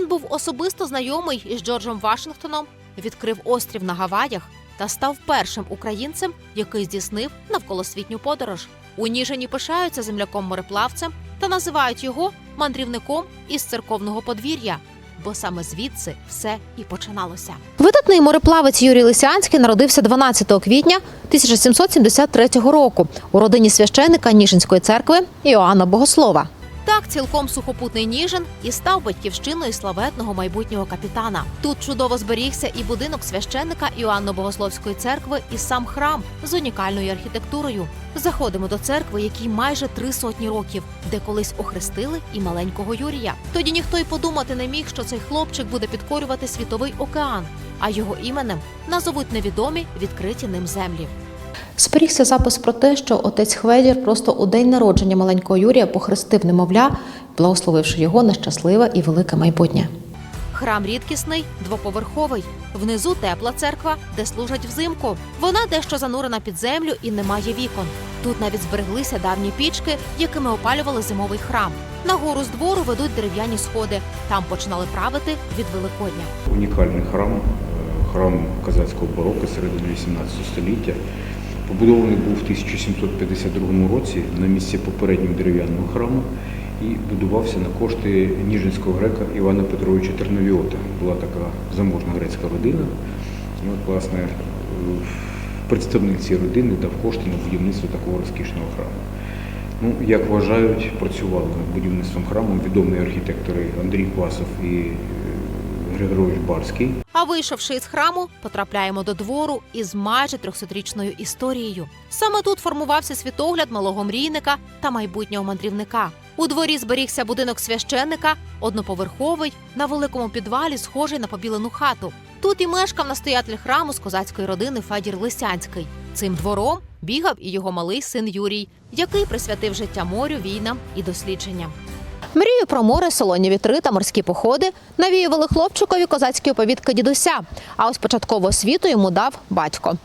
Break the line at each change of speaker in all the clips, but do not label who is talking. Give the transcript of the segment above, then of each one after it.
Він був особисто знайомий із Джорджем Вашингтоном, відкрив острів на Гаваях та став першим українцем, який здійснив навколосвітню подорож. У Ніжині пишаються земляком-мореплавцем та називають його мандрівником із церковного подвір'я. Бо саме звідси все і починалося. Видатний мореплавець Юрій Лисянський народився 12 квітня 1773 року у родині священика Ніжинської церкви Іоанна Богослова. Так, цілком сухопутний Ніжин і став батьківщиною славетного майбутнього капітана. Тут чудово зберігся і будинок священника Іоанно-Богословської церкви, і сам храм з унікальною архітектурою. Заходимо до церкви, якій майже три сотні років, де колись охрестили і маленького Юрія. Тоді ніхто й подумати не міг, що цей хлопчик буде підкорювати світовий океан, а його іменем назовуть невідомі відкриті ним землі. Зберігся запис про те, що отець Хведір просто у день народження маленького Юрія похрестив немовля, благословивши його на щасливе і велике майбутнє. Храм рідкісний, двоповерховий. Внизу тепла церква, де служать взимку. Вона дещо занурена під землю і не має вікон. Тут навіть збереглися давні пічки, якими опалювали зимовий храм. Нагору з двору ведуть дерев'яні сходи. Там починали правити від Великодня.
Унікальний храм, е, храм козацького бароко середини 18 століття. Побудований був в 1752 році на місці попереднього дерев'яного храму і будувався на кошти ніжинського грека Івана Петровича Терновіота. Була така заможна грецька родина. І от, власне, е, представник цієї родини дав кошти на будівництво такого розкішного храму. Ну, як вважають, працювали над будівництвом храму відомі архітектори Андрій Квасов і Григорович Барський.
А вийшовши із храму, потрапляємо до двору із майже трьохсотрічною історією. Саме тут формувався світогляд малого мрійника та майбутнього мандрівника. У дворі зберігся будинок священника, одноповерховий, на великому підвалі, схожий на побілену хату. Тут і мешкав настоятель храму з козацької родини Федір Лисянський. Цим двором бігав і його малий син Юрій, який присвятив життя морю, війнам і дослідженням. Мрію про море, солоні вітри та морські походи навіювали хлопчикові козацькі оповідки дідуся. А ось початкову освіту йому дав батько.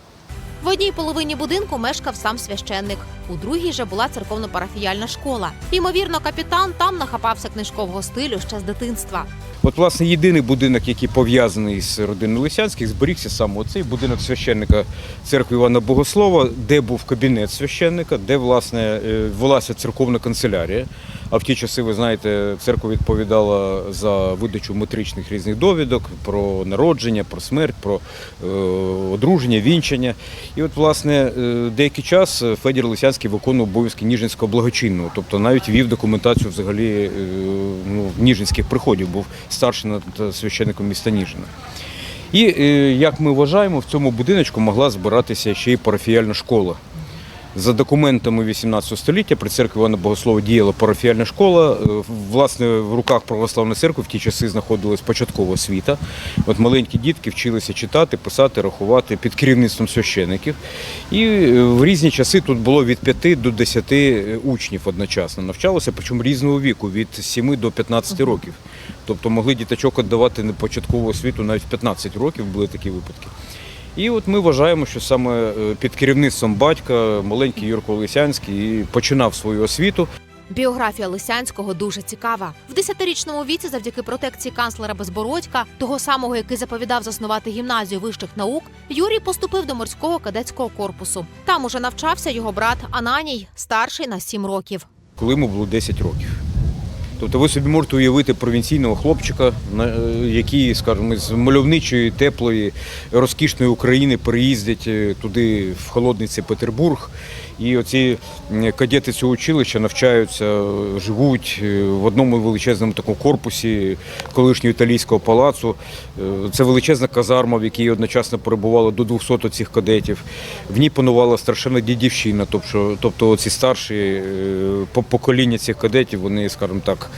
В одній половині будинку мешкав сам священник, у другій же була церковно-парафіяльна школа. Ймовірно, капітан там нахапався книжкового стилю ще з дитинства.
От, власне, єдиний будинок, який пов'язаний з родиною Лисянських, зберігся саме оцей будинок священника церкви Івана Богослова, де був кабінет священника, де власне е, велася церковна канцелярія. А в ті часи, ви знаєте, церква відповідала за видачу метричних різних довідок про народження, про смерть, про е, одруження, вінчання. І от, власне, е, деякий час Федір Лисянський виконував обов'язки Ніжинського благочинного, тобто навіть вів документацію взагалі ну, ніжинських приходів, був старшим над священником міста Ніжина. І е, як ми вважаємо, в цьому будиночку могла збиратися ще й парафіяльна школа. За документами 18 століття при церкві Івана Богослова діяла парафіяльна школа. Е, Власне, в руках православної церкви в ті часи знаходилась початкова освіта. От маленькі дітки вчилися читати, писати, рахувати під керівництвом священиків. І е, в різні часи тут було від 5 до 10 учнів одночасно навчалося, причому різного віку, від 7 до 15 років. Тобто могли діточок віддавати на початкову освіту навіть в 15 років, були такі випадки. І от ми вважаємо, що саме е, під керівництвом батька маленький Юрко Лисянський починав свою освіту.
Біографія Лисянського дуже цікава. В десятирічному віці, завдяки протекції канцлера Безбородька, того самого, який заповідав заснувати гімназію вищих наук, Юрій поступив до морського кадетського корпусу. Там уже навчався його брат Ананій, старший на сім років.
коли йому було 10 років. Тобто ви собі можете уявити провінційного хлопчика, е, який, скажімо, з мальовничої, теплої, розкішної України приїздять е, туди, в холодний Петербург. І оці кадети цього училища навчаються, е, живуть е, в одному величезному такому корпусі колишнього італійського палацу. Е, Це величезна казарма, в якій одночасно перебувало до 200 цих кадетів. В ній панувала страшенна дідівщина, тобто, тобто ці старші покоління цих кадетів, вони, скажімо так,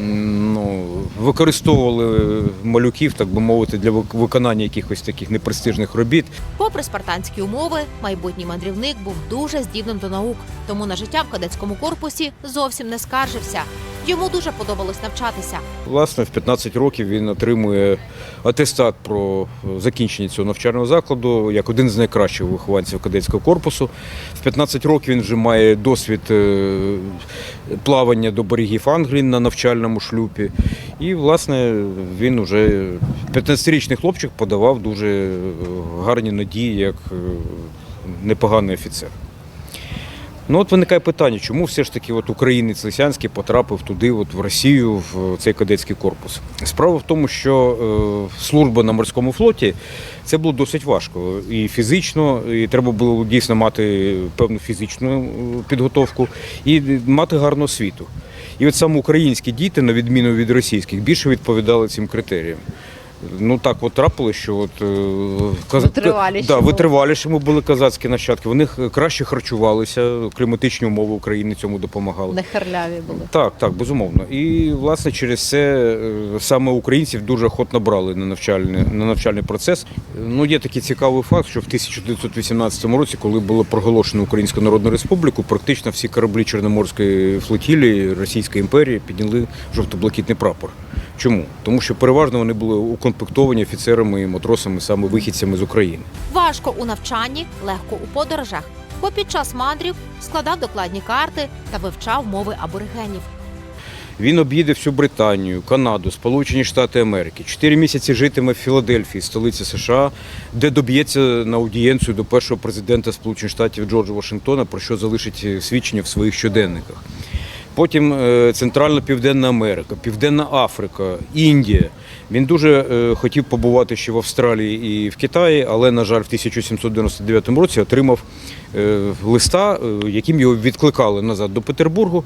ну, використовували малюків, так би мовити, для виконання якихось таких непрестижних робіт.
Попри спартанські умови, майбутній мандрівник був дуже здібним до наук, тому на життя в кадетському корпусі зовсім не скаржився. Йому дуже подобалось навчатися.
Власне, в 15 років він отримує атестат про закінчення цього навчального закладу як один з найкращих вихованців кадетського корпусу. В 15 років він вже має досвід е, плавання до берегів Англії на навчальному шлюпі. І, власне, він уже 15-річний хлопчик подавав дуже е, гарні надії як е, непоганий офіцер. Ну от виникає питання, чому все ж таки от українець Лисянський потрапив туди, от в Росію, в цей кадетський корпус. Справа в тому, що е, служба на морському флоті це було досить важко і фізично, і треба було дійсно мати певну фізичну е, підготовку і мати гарну освіту. І от саме українські діти, на відміну від російських, більше відповідали цим критеріям. Ну так от трапилося, що от е, каз-
Витриваліші
да,
були.
витривалішими були казацькі нащадки. Вони краще харчувалися, кліматичні умови України цьому допомагали.
Не херляві були.
Так, так, безумовно. І власне через це е, саме українців дуже охотно брали на навчальний, на навчальний процес. Ну, є такий цікавий факт, що в 1918 році, коли було проголошено Українську Народну Республіку, практично всі кораблі Чорноморської флотілії Російської імперії підняли жовто-блакитний прапор. Чому? Тому що переважно вони були укомплектовані офіцерами і матросами, саме вихідцями з України.
Важко у навчанні, легко у подорожах, бо під час мандрів складав докладні карти та вивчав мови аборигенів.
Він об'їде всю Британію, Канаду, Сполучені Штати Америки. Чотири місяці житиме в Філадельфії, столиці США, де доб'ється на аудієнцію до першого президента Сполучених Штатів Джорджа Вашингтона, про що залишить свідчення в своїх щоденниках. Потім е, Центральна Південна Америка, Південна Африка, Індія. Він дуже е, хотів побувати ще в Австралії і в Китаї, але, на жаль, в 1799 році отримав е, листа, яким його відкликали назад до Петербургу.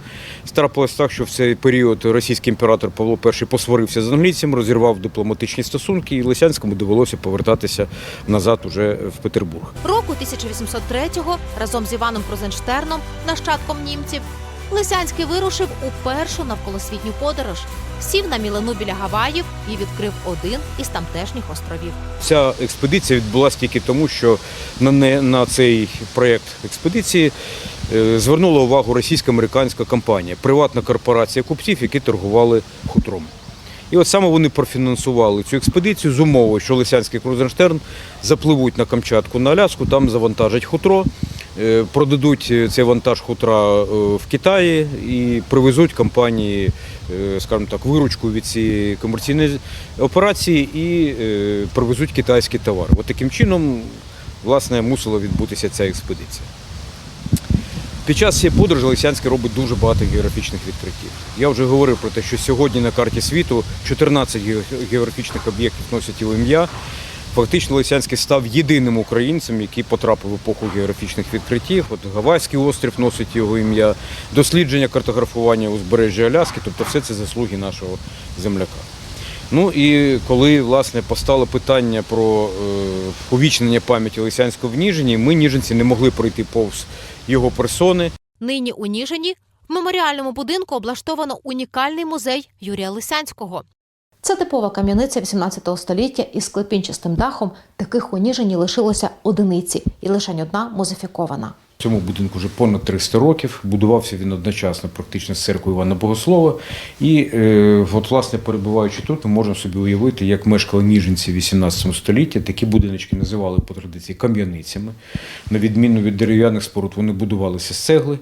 Трапилось так, що в цей період російський імператор Павло І посварився з англійцем, розірвав дипломатичні стосунки, і Лисянському довелося повертатися назад уже в Петербург.
Року 1803-го разом з Іваном Крузенштерном, нащадком німців, Лисянський вирушив у першу навколосвітню подорож. Сів на мілину біля Гаваїв і відкрив один із тамтешніх островів.
Ця експедиція відбулася тільки тому, що на, не, на цей проєкт експедиції е, звернула увагу російсько-американська компанія, приватна корпорація купців, які торгували хутром. І от саме вони профінансували цю експедицію з умовою, що Лисянський Крузенштерн запливуть на Камчатку на Аляску, там завантажать хутро, е, продадуть е, цей вантаж хутра е, в Китаї і привезуть компанії, скажімо так, виручку від цієї комерційної операції і привезуть китайські товари. От таким чином, власне, мусила відбутися ця експедиція. Під час цієї подорожі Лисянський робить дуже багато географічних відкриттів. Я вже говорив про те, що сьогодні на карті світу 14 географічних об'єктів носять його ім'я. Фактично Лисянський став єдиним українцем, який потрапив в епоху географічних відкриттів. От Гавайський острів носить його ім'я, дослідження картографування узбережжя Аляски, тобто все це заслуги нашого земляка. Ну і коли власне постало питання про е, увічнення пам'яті Лисянського в Ніжині, ми ніжинці не могли пройти повз його персони.
Нині у Ніжині в меморіальному будинку облаштовано унікальний музей Юрія Лисянського. Це типова кам'яниця 18 століття із клепінчастим дахом. Таких у Ніжині лишилося одиниці, і лише одна музифікована.
Цьому будинку вже понад 300 років. Будувався він одночасно практично з церкви Івана Богослова. І е, от, власне, перебуваючи тут, ми можемо собі уявити, як мешкали ніженці в 18 столітті. Такі будиночки називали по традиції кам'яницями. На відміну від дерев'яних споруд, вони будувалися з цегли.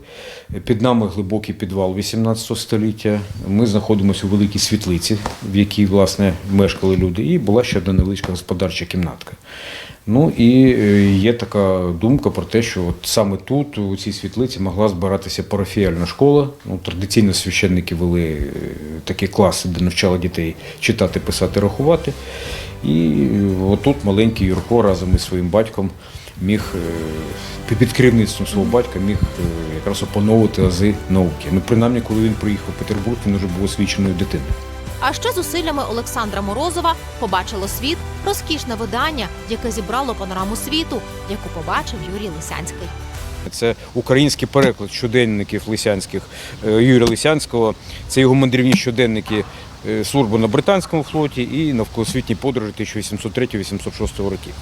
Під нами глибокий підвал 18 століття. Ми знаходимося у великій світлиці, в якій власне мешкали люди, і була ще одна невеличка господарча кімнатка. Ну і е, є така думка про те, що от саме тут, у цій світлиці, могла збиратися парафіяльна школа. Ну, традиційно священники вели е, такі класи, де навчали дітей читати, писати, рахувати. І е, отут маленький Юрко разом із своїм батьком міг під керівництвом свого батька міг якраз опановувати ази науки. Ну, принаймні, коли він приїхав в Петербург, він вже був освіченою дитиною.
А ще зусиллями Олександра Морозова побачило світ розкішне видання, яке зібрало панораму світу, яку побачив Юрій Лисянський.
Це український переклад щоденників Лисянських е, Юрія Лисянського. Це його мандрівні щоденники службу на британському флоті і навколосвітні подорожі 1803-1806 років.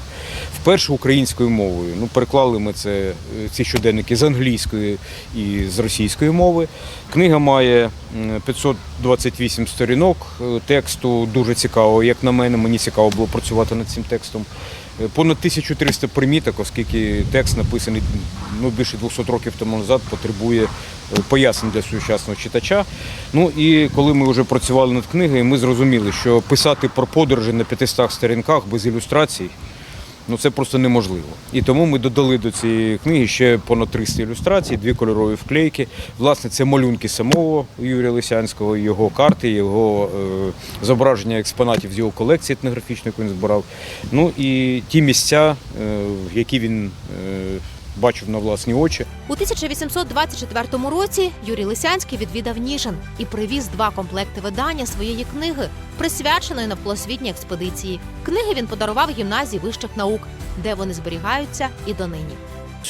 Вперше українською мовою. Ну, переклали ми це, е, ці щоденники з англійської і з російської мови. Книга має 528 сторінок е, тексту, дуже цікаво. Як на мене, мені цікаво було працювати над цим текстом. Е, Понад 1300 приміток, оскільки текст написаний ну, більше 200 років тому назад, потребує е, пояснень для сучасного читача. Ну і коли ми вже працювали над книгою, ми зрозуміли, що писати про подорожі на 500 сторінках без ілюстрацій ну це просто неможливо. І тому ми додали до цієї книги ще понад 300 ілюстрацій, дві кольорові вклейки. Власне, це малюнки самого Юрія Лисянського, його карти, його е, зображення експонатів з його колекції етнографічної, яку він збирав. Ну і ті місця, е, які він е, бачив на власні очі.
У 1824 році Юрій Лисянський відвідав Ніжин і привіз два комплекти видання своєї книги, присвяченої навколосвітній експедиції. Книги він подарував гімназії вищих наук, де вони зберігаються і донині.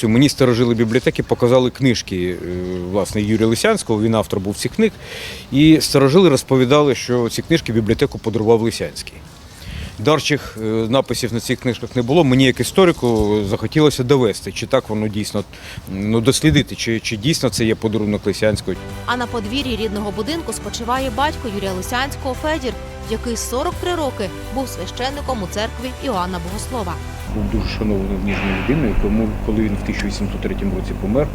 Мені старожили бібліотеки показали книжки е, власне Юрія Лисянського, він автор був цих книг. І старожили розповідали, що ці книжки бібліотеку подарував Лисянський. Дарчих е, написів на цих книжках не було. Мені, як історику, захотілося довести, чи так воно дійсно ну, дослідити, чи, чи дійсно це є подарунок Лисянського.
А на подвір'ї рідного будинку спочиває батько Юрія Лисянського Федір, який 43 роки був священником у церкві Іоанна Богослова.
Був дуже шанований ніжною людиною, тому коли він в 1803 році помер,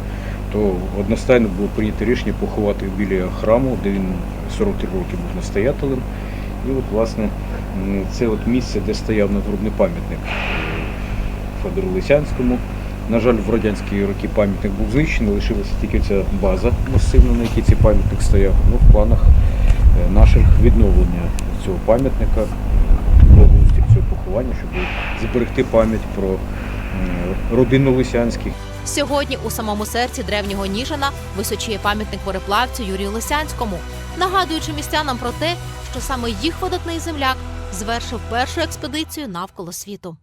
то одностайно було прийнято рішення поховати біля храму, де він 43 роки був настоятелем. І от, власне, це от місце, де стояв надгробний пам'ятник е, Федору Лисянському. На жаль, в радянські роки пам'ятник був знищений, лишилася тільки ця база масивна, на якій цей пам'ятник стояв. Ну, в планах е, наших відновлення цього пам'ятника, благоустрій цього поховання, щоб зберегти пам'ять про родину Лисянських.
Сьогодні у самому серці древнього Ніжина височіє пам'ятник мореплавцю Юрію Лисянському, нагадуючи містянам про те, що саме їх видатний земляк звершив першу експедицію навколо світу.